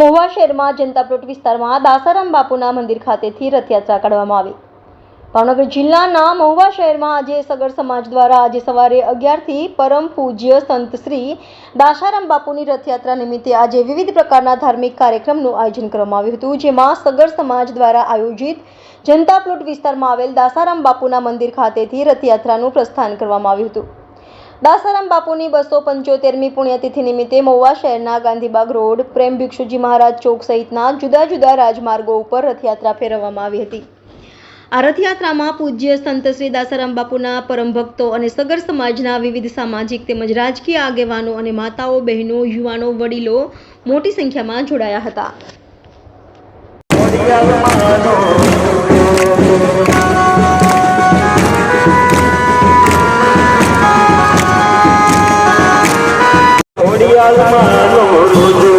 મહુવા શહેરમાં જનતા પ્લોટ વિસ્તારમાં દાસારામ બાપુના મંદિર ખાતેથી રથયાત્રા કાઢવામાં આવી. ભાવનગર જિલ્લાના મહુવા શહેરમાં આજે સગર સમાજ દ્વારા આજે સવારે અગિયારથી પરમ પૂજ્ય સંત શ્રી દાસારામ બાપુની રથયાત્રા નિમિત્તે આજે વિવિધ પ્રકારના ધાર્મિક કાર્યક્રમનું આયોજન કરવામાં આવ્યું હતું, જેમાં સગર સમાજ દ્વારા આયોજિત જનતા પ્લોટ વિસ્તારમાં આવેલ દાસારામ બાપુના મંદિર ખાતેથી રથયાત્રાનું પ્રસ્થાન કરવામાં આવ્યું હતું. દાસારામ બાપુની બસો પંચોતેરમી પુણ્યતિથિ નિમિત્તે મહુવા શહેરના ગાંધીબાગ રોડ પ્રેમ ભિક્ષુજી મહારાજ ચોક સહિતના જુદા જુદા રાજમાર્ગો ઉપર રથયાત્રા ફેરવવામાં આવી હતી. આ રથયાત્રામાં પૂજ્ય સંત શ્રી દાસારામ બાપુના પરમ ભક્તો અને સગર સમાજના વિવિધ સામાજિક તેમજ રાજકીય આગેવાનો અને માતાઓ, બહેનો, યુવાનો, વડીલો મોટી સંખ્યામાં જોડાયા હતા. al